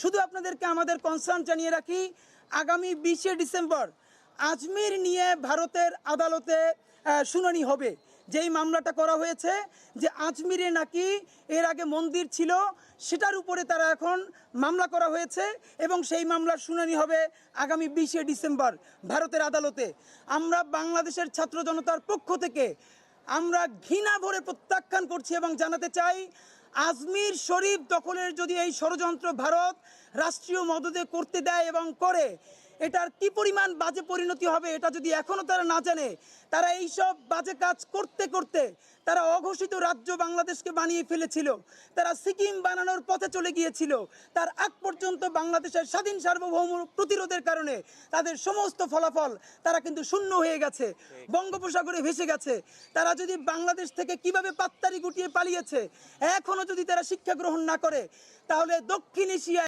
শুধু আপনাদেরকে আমাদের কনসার্ন জানিয়ে রাখি, আগামী বিশে ডিসেম্বর আজমির নিয়ে ভারতের আদালতে শুনানি হবে। যেই মামলাটা করা হয়েছে যে আজমিরে নাকি এর আগে মন্দির ছিল, সেটার উপরে তারা এখন মামলা করা হয়েছে এবং সেই মামলার শুনানি হবে আগামী বিশে ডিসেম্বর ভারতের আদালতে। আমরা বাংলাদেশের ছাত্র জনতার পক্ষ থেকে আমরা ঘৃণা ভরে প্রত্যাখ্যান করছি এবং জানাতে চাই আজমির শরীফ দখলের যদি এই ষড়যন্ত্র ভারত রাষ্ট্রীয় মদদে করতে দেয় এবং করে এটার কি পরিমাণ বাজে পরিণতি হবে এটা যদি এখনও তারা না জানে, তারা এইসব বাজে কাজ করতে করতে তারা অঘোষিত রাজ্য বাংলাদেশকে বানিয়ে ফেলেছিল। তারা সিকিম বানানোর পথে চলে গিয়েছিল। তার আগ পর্যন্ত বাংলাদেশের স্বাধীন সার্বভৌম প্রতিরোধের কারণে তাদের সমস্ত ফলাফল তারা কিন্তু শূন্য হয়ে গেছে, বঙ্গোপসাগরে ভেসে গেছে। তারা যদি বাংলাদেশ থেকে কীভাবে পাত্তারি গুটিয়ে পালিয়েছে এখনও যদি তারা শিক্ষা গ্রহণ না করে, তাহলে দক্ষিণ এশিয়ায়